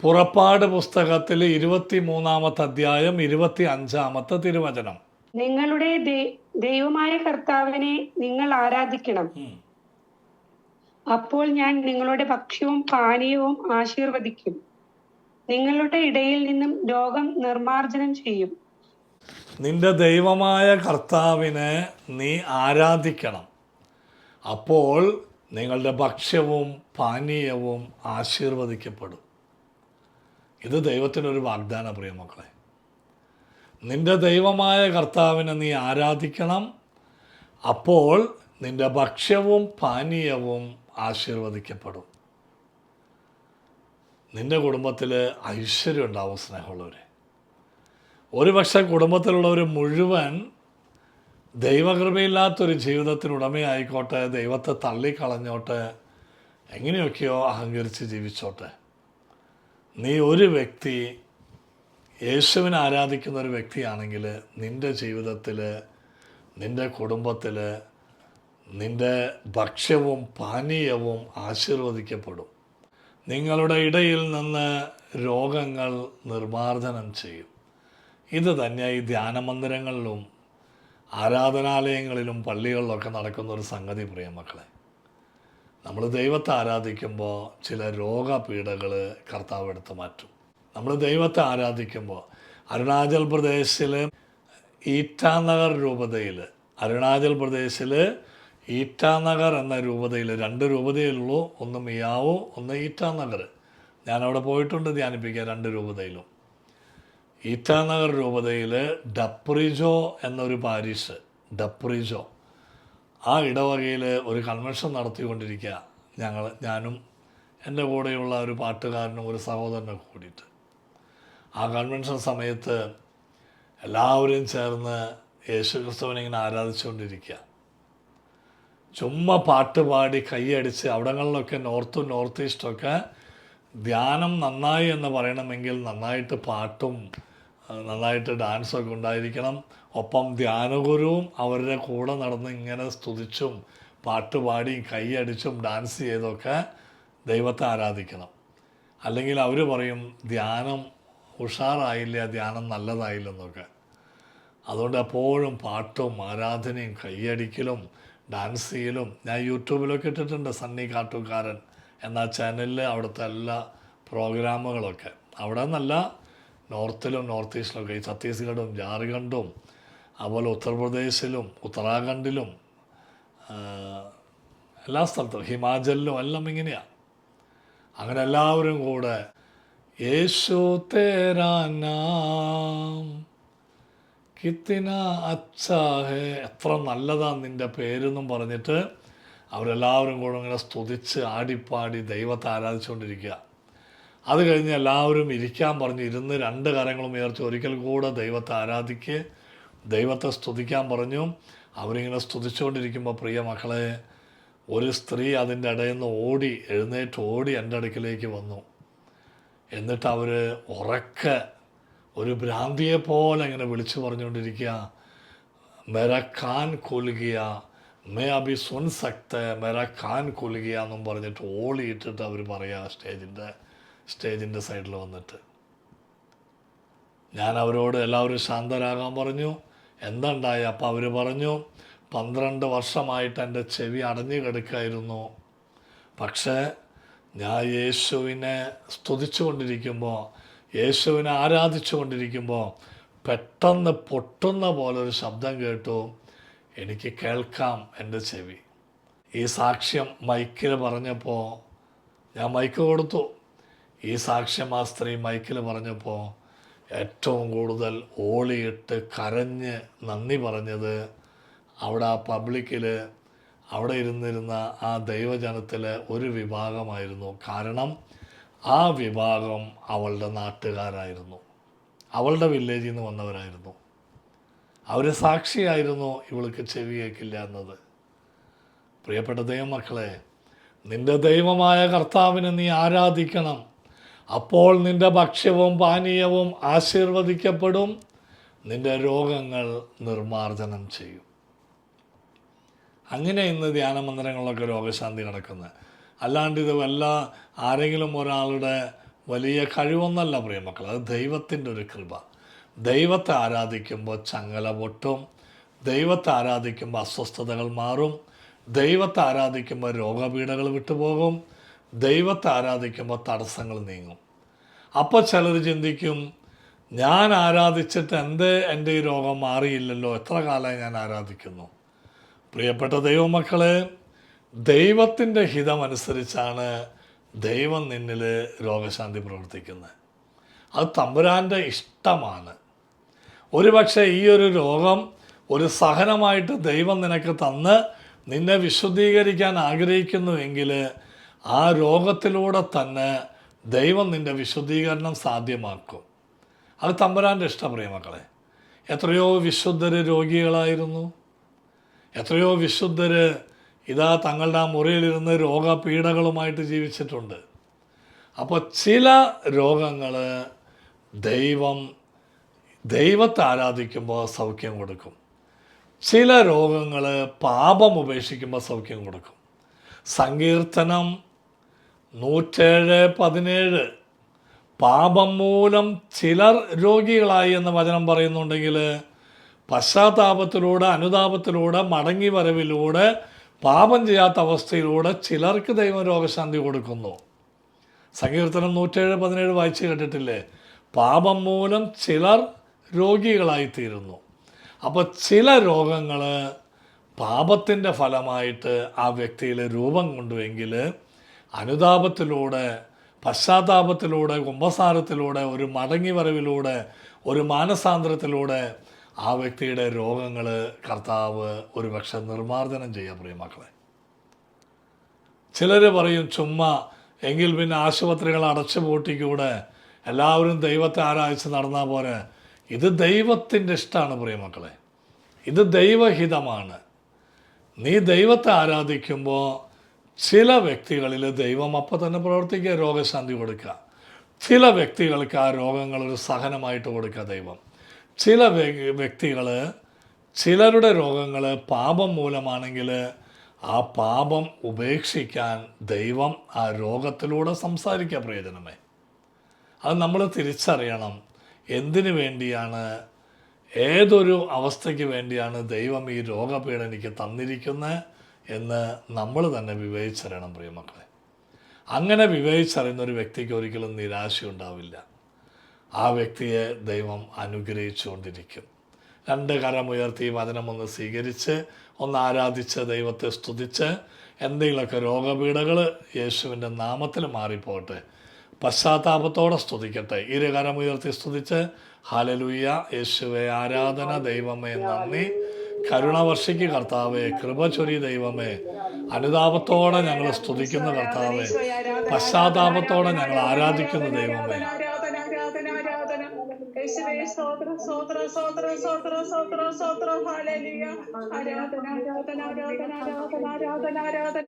പുറപ്പാട് പുസ്തകത്തിൽ ഇരുപത്തി മൂന്നാമത്തെ അധ്യായം ഇരുപത്തി അഞ്ചാമത്തെ തിരുവചനം. നിങ്ങളുടെ ദൈവമായ കർത്താവിനെ നിങ്ങൾ ആരാധിക്കണം. അപ്പോൾ ഞാൻ നിങ്ങളുടെ ഭക്ഷ്യവും പാനീയവും ആശീർവദിക്കും. നിങ്ങളുടെ ഇടയിൽ നിന്നും രോഗം നിർമാർജനം ചെയ്യും. നിന്റെ ദൈവമായ കർത്താവിനെ നീ ആരാധിക്കണം. അപ്പോൾ നിങ്ങളുടെ ഭക്ഷ്യവും പാനീയവും ആശീർവദിക്കപ്പെടും. ഇത് ദൈവത്തിനൊരു വാഗ്ദാന പ്രിയ മക്കളെ. നിന്റെ ദൈവമായ കർത്താവിനെ നീ ആരാധിക്കണം. അപ്പോൾ നിന്റെ ഭക്ഷ്യവും പാനീയവും ആശീർവദിക്കപ്പെടും. നിന്റെ കുടുംബത്തിൽ ഐശ്വര്യം ഉണ്ടാവും സ്നേഹമുള്ളവരെ. ഒരുപക്ഷെ കുടുംബത്തിലുള്ളവർ മുഴുവൻ ദൈവകൃപയില്ലാത്തൊരു ജീവിതത്തിന് ഉടമയായിക്കോട്ടെ ദൈവത്തെ തള്ളിക്കളഞ്ഞോട്ടെ എങ്ങനെയൊക്കെയോ അഹങ്കരിച്ച് ജീവിച്ചോട്ടെ. നീ ഒരു വ്യക്തി യേശുവിനെ ആരാധിക്കുന്ന ഒരു വ്യക്തിയാണെങ്കിൽ നിന്റെ ജീവിതത്തിൽ നിന്റെ കുടുംബത്തിൽ നിന്റെ ഭക്ഷ്യവും പാനീയവും ആശീർവദിക്കപ്പെടും. നിങ്ങളുടെ ഇടയിൽ നിന്ന് രോഗങ്ങൾ നിർമാർജനം ചെയ്യും. ഇത് തന്നെ ഈ ധ്യാനമന്ദിരങ്ങളിലും ആരാധനാലയങ്ങളിലും പള്ളികളിലൊക്കെ നടക്കുന്ന ഒരു സംഗതി പ്രിയ മക്കളെ. നമ്മൾ ദൈവത്തെ ആരാധിക്കുമ്പോൾ ചില രോഗപീഠകൾ കർത്താവ് എടുത്ത് മാറ്റും. നമ്മൾ ദൈവത്തെ ആരാധിക്കുമ്പോൾ അരുണാചൽ പ്രദേശിൽ ഈറ്റാനഗർ രൂപതയിൽ അരുണാചൽ പ്രദേശിൽ ഈറ്റാനഗർ എന്ന രൂപതയിൽ രണ്ട് രൂപതയിലുള്ളൂ ഒന്ന് മിയാവോ ഒന്ന് ഈറ്റാനഗർ. ഞാനവിടെ പോയിട്ടുണ്ട് ധ്യാനിപ്പിക്കുക രണ്ട് രൂപതയിലും. ഈറ്റാനഗർ രൂപതയിൽ ഡപ്രിജോ എന്നൊരു പാരീഷ് ഡപ്രിജോ. ആ ഇടവകയിൽ ഒരു കൺവെൻഷൻ നടത്തിക്കൊണ്ടിരിക്കുക. ഞങ്ങൾ ഞാനും എന്റെ കൂടെയുള്ള ഒരു പാട്ടുകാരനും ഒരു സഹോദരനും കൂടിയിട്ട്. ആ കൺവെൻഷൻ സമയത്ത് എല്ലാവരും ചേർന്ന് യേശു ക്രിസ്തുവിനെ ഇങ്ങനെ ആരാധിച്ചുകൊണ്ടിരിക്കുക. ചുമ്മാ പാട്ട് പാടി കൈയടിച്ച് അവിടങ്ങളിലൊക്കെ നോർത്തും നോർത്ത് ഈസ്റ്റൊക്കെ ധ്യാനം നന്നായി എന്ന് പറയണമെങ്കിൽ നന്നായിട്ട് പാട്ടും നന്നായിട്ട് ഡാൻസൊക്കെ ഉണ്ടായിരിക്കണം. ഒപ്പം ധ്യാനഗുരുവും അവരുടെ കൂടെ നടന്ന് ഇങ്ങനെ സ്തുതിച്ചും പാട്ടുപാടിയും കൈയടിച്ചും ഡാൻസ് ചെയ്തൊക്കെ ദൈവത്തെ ആരാധിക്കണം. അല്ലെങ്കിൽ അവർ പറയും ധ്യാനം ഉഷാറായില്ല? ധ്യാനം നല്ലതായില്ലെന്നൊക്കെ അതുകൊണ്ട് എപ്പോഴും പാട്ടും ആരാധനയും കൈയടിക്കലും ഡാൻസ് ചെയ്യലും ഞാൻ യൂട്യൂബിലൊക്കെ ഇട്ടിട്ടുണ്ട് സണ്ണി കാട്ടുകാരൻ എന്ന ചാനലിൽ അവിടുത്തെ എല്ലാ പ്രോഗ്രാമുകളൊക്കെ അവിടെ നല്ല നോർത്തിലും നോർത്ത് ഈസ്റ്റിലൊക്കെ ഈ ഛത്തീസ്ഗഡും ജാർഖണ്ഡും അതുപോലെ ഉത്തർപ്രദേശിലും ഉത്തരാഖണ്ഡിലും എല്ലാ സ്ഥലത്തും ഹിമാചലിലും എല്ലാം ഇങ്ങനെയാണ് അങ്ങനെ എല്ലാവരും കൂടെ യേശു തേരാ നാം കിത്തിന അച്ചാഹേ. എത്ര നല്ലതാണ് നിന്റെ പേരെന്നും പറഞ്ഞിട്ട് അവരെല്ലാവരും കൂടെ ഇങ്ങനെ സ്തുതിച്ച് ആടിപ്പാടി ദൈവത്തെ ആരാധിച്ചുകൊണ്ടിരിക്കുക. അത് കഴിഞ്ഞ് എല്ലാവരും ഇരിക്കാൻ പറഞ്ഞ് ഇരുന്ന് രണ്ട് കരങ്ങളും ഉയർത്തി ഒരിക്കൽ കൂടെ ദൈവത്തെ ആരാധിക്കുക ദൈവത്തെ സ്തുതിക്കാൻ പറഞ്ഞു. അവരിങ്ങനെ സ്തുതിച്ചുകൊണ്ടിരിക്കുമ്പോൾ പ്രിയ മക്കളെ ഒരു സ്ത്രീ അതിന്റെ ഇടയിൽ നിന്ന് ഓടി എഴുന്നേറ്റ് ഓടി എന്റെ അടുക്കിലേക്ക് വന്നു. എന്നിട്ട് അവർ ഉറക്ക ഒരു ഭ്രാന്തിയെപ്പോലെ ഇങ്ങനെ വിളിച്ചു പറഞ്ഞുകൊണ്ടിരിക്കുക. മെര കാൻ കൊലുകിയ മേ അഭി സുൻ സക്ത മെര കാൻ കൊലുകിയ എന്നും പറഞ്ഞിട്ട് ഓളിയിട്ടിട്ട് അവർ പറയുക സ്റ്റേജിന്റെ സ്റ്റേജിന്റെ സൈഡിൽ വന്നിട്ട്. ഞാൻ അവരോട് എല്ലാവരും ശാന്തരാകാൻ പറഞ്ഞു. എന്തുണ്ടായി? അപ്പോൾ അവർ പറഞ്ഞു പന്ത്രണ്ട് വർഷമായിട്ട് എന്റെ ചെവി അടഞ്ഞു കിടക്കായിരുന്നു. പക്ഷേ ഞാൻ യേശുവിനെ സ്തുതിച്ചു കൊണ്ടിരിക്കുമ്പോൾ യേശുവിനെ ആരാധിച്ചു കൊണ്ടിരിക്കുമ്പോൾ പെട്ടെന്ന് പൊട്ടുന്ന പോലെ ഒരു ശബ്ദം കേട്ടു. എനിക്ക് കേൾക്കാം എന്റെ ചെവി. ഈ സാക്ഷ്യം മൈക്കിൽ പറഞ്ഞപ്പോൾ ഞാൻ മൈക്ക് കൊടുത്തു. ഈ സാക്ഷ്യം ആ സ്ത്രീ മൈക്കിൽ പറഞ്ഞപ്പോൾ ഏറ്റവും കൂടുതൽ ഓളിയിട്ട് കരഞ്ഞ് നന്ദി പറഞ്ഞത് അവിടെ ആ പബ്ലിക്കിൽ അവിടെ ഇരുന്നിരുന്ന ആ ദൈവജനത്തിലെ ഒരു വിഭാഗമായിരുന്നു. കാരണം ആ വിഭാഗം അവളുടെ നാട്ടുകാരായിരുന്നു. അവളുടെ വില്ലേജിൽ നിന്ന് വന്നവരായിരുന്നു. അവർ സാക്ഷിയായിരുന്നു ഇവൾക്ക് ചെവി കേൾക്കില്ല എന്നത്. പ്രിയപ്പെട്ട ദൈവമക്കളെ നിന്റെ ദൈവമായ കർത്താവിനെ നീ ആരാധിക്കണം. അപ്പോൾ നിന്റെ ഭക്ഷ്യവും പാനീയവും ആശീർവദിക്കപ്പെടും. നിന്റെ രോഗങ്ങൾ നിർമാർജനം ചെയ്യും. അങ്ങനെ ഇന്ന് ധ്യാനമന്ദിരങ്ങളിലൊക്കെ രോഗശാന്തി നടക്കുന്നത് അല്ലാണ്ട് ഇത് വല്ല ആരെങ്കിലും ഒരാളുടെ വലിയ കഴിവൊന്നല്ല പ്രിയമക്കൾ അത് ദൈവത്തിന്റെ ഒരു കൃപ. ദൈവത്തെ ആരാധിക്കുമ്പോൾ ചങ്ങല പൊട്ടും. ദൈവത്തെ ആരാധിക്കുമ്പോൾ അസ്വസ്ഥതകൾ മാറും. ദൈവത്തെ ആരാധിക്കുമ്പോൾ രോഗപീഠകൾ വിട്ടുപോകും. ദൈവത്തെ ആരാധിക്കുമ്പോൾ തടസ്സങ്ങൾ നീങ്ങും. അപ്പോൾ ചിലർ ചിന്തിക്കും ഞാൻ ആരാധിച്ചിട്ട് എന്ത് എന്റെ ഈ രോഗം മാറിയില്ലല്ലോ എത്ര കാലമായി ഞാൻ ആരാധിക്കുന്നു? പ്രിയപ്പെട്ട ദൈവമക്കളെ ദൈവത്തിന്റെ ഹിതമനുസരിച്ചാണ് ദൈവം നിന്നിൽ രോഗശാന്തി പ്രവർത്തിക്കുന്നത്. അത് തമ്പുരാന്റെ ഇഷ്ടമാണ്. ഒരുപക്ഷെ ഈ ഒരു രോഗം ഒരു സഹനമായിട്ട് ദൈവം നിനക്ക് തന്ന് നിന്നെ വിശുദ്ധീകരിക്കാൻ ആഗ്രഹിക്കുന്നുവെങ്കിൽ ആ രോഗത്തിലൂടെ തന്നെ ദൈവം നിന്റെ വിശുദ്ധീകരണം സാധ്യമാക്കും. അത് തമ്പുരാന്റെ ഇഷ്ടപ്രിയ മക്കളെ. എത്രയോ വിശുദ്ധർ രോഗികളായിരുന്നു. എത്രയോ വിശുദ്ധർ ഇതാ തങ്ങളുടെ ആ മുറിയിലിരുന്ന് രോഗപീഠകളുമായിട്ട് ജീവിച്ചിട്ടുണ്ട്. അപ്പോൾ ചില രോഗങ്ങൾ ദൈവം ദൈവത്തെ ആരാധിക്കുമ്പോൾ സൗഖ്യം കൊടുക്കും. ചില രോഗങ്ങൾ പാപം ഉപേക്ഷിക്കുമ്പോൾ സൗഖ്യം കൊടുക്കും. സങ്കീർത്തനം നൂറ്റേഴ് പതിനേഴ്. പാപം മൂലം ചിലർ രോഗികളായി എന്ന് വചനം പറയുന്നുണ്ടെങ്കിൽ പശ്ചാത്താപത്തിലൂടെ അനുതാപത്തിലൂടെ മടങ്ങി വരവിലൂടെ പാപം ചെയ്യാത്ത അവസ്ഥയിലൂടെ ചിലർക്ക് ദൈവം രോഗശാന്തി കൊടുക്കുന്നു. സങ്കീർത്തനം നൂറ്റേഴ് പതിനേഴ് വായിച്ച് കേട്ടിട്ടില്ലേ? പാപം മൂലം ചിലർ രോഗികളായിത്തീരുന്നു. അപ്പോൾ ചില രോഗങ്ങൾ പാപത്തിന്റെ ഫലമായിട്ട് ആ വ്യക്തിയിൽ രൂപം കൊണ്ടുവെങ്കിൽ അനുതാപത്തിലൂടെ പശ്ചാത്താപത്തിലൂടെ കുംഭസാരത്തിലൂടെ ഒരു മടങ്ങി വരവിലൂടെ ഒരു മാനസാന്തരത്തിലൂടെ ആ വ്യക്തിയുടെ രോഗങ്ങൾ കർത്താവ് ഒരുപക്ഷെ നിർമ്മാർജനം ചെയ്യാൻ പ്രിയമക്കളെ ചിലർ പറയും ചുമ്മാ എങ്കിൽ പിന്നെ ആശുപത്രികൾ അടച്ചു പൂട്ടിക്കൂടെ? എല്ലാവരും ദൈവത്തെ ആരാധിച്ച് നടന്നാൽ പോരെ? ഇത് ദൈവത്തിന്റെ ഇഷ്ടമാണ് പ്രിയമക്കളെ ഇത് ദൈവഹിതമാണ്. നീ ദൈവത്തെ ആരാധിക്കുമ്പോൾ ചില വ്യക്തികളിൽ ദൈവം അപ്പം തന്നെ പ്രവർത്തിക്കുക രോഗശാന്തി കൊടുക്കുക. ചില വ്യക്തികൾക്ക് ആ രോഗങ്ങളൊരു സഹനമായിട്ട് കൊടുക്കുക ദൈവം. ചില വ്യക്തികൾ ചിലരുടെ രോഗങ്ങൾ പാപം മൂലമാണെങ്കിൽ ആ പാപം ഉപേക്ഷിക്കാൻ ദൈവം ആ രോഗത്തിലൂടെ സംസാരിക്കുക പ്രയോജനമേ. അത് നമ്മൾ തിരിച്ചറിയണം. എന്തിനു വേണ്ടിയാണ് ഏതൊരു അവസ്ഥയ്ക്ക് വേണ്ടിയാണ് ദൈവം ഈ രോഗപീഠ എനിക്ക് തന്നിരിക്കുന്നത്? എന്ന് നമ്മൾ തന്നെ വിവേചിച്ചറിയണം പ്രിയമക്കളെ അങ്ങനെ വിവേചിച്ചറിയുന്ന ഒരു വ്യക്തിക്ക് ഒരിക്കലും നിരാശയുണ്ടാവില്ല. ആ വ്യക്തിയെ ദൈവം അനുഗ്രഹിച്ചുകൊണ്ടിരിക്കും. രണ്ട് കരമുയർത്തി വചനമൊന്ന് സ്വീകരിച്ച് ഒന്ന് ആരാധിച്ച് ദൈവത്തെ സ്തുതിച്ച് എന്തെങ്കിലുമൊക്കെ രോഗപീഠകൾ യേശുവിന്റെ നാമത്തിൽ മാറിപ്പോട്ടെ പശ്ചാത്താപത്തോടെ സ്തുതിക്കട്ടെ. ഇരു കരമുയർത്തി സ്തുതിച്ച് ഹലലുയ്യ യേശുവെ ആരാധന ദൈവമേ നന്ദി. കരുണ വർഷിക്ക് കർത്താവെ കൃപ ചൊരി ദൈവമേ അനുതാപത്തോടെ ഞങ്ങൾ സ്തുതിക്കുന്ന കർത്താവെ പശ്ചാത്താപത്തോടെ ഞങ്ങൾ ആരാധിക്കുന്ന ദൈവമേ യേശുവേ സ്തോത്രം സ്തോത്രം സ്തോത്രം സ്തോത്രം സ്തോത്രം സ്തോത്രം ആരാധന ആരാധന ആരാധന ആരാധന ആരാധന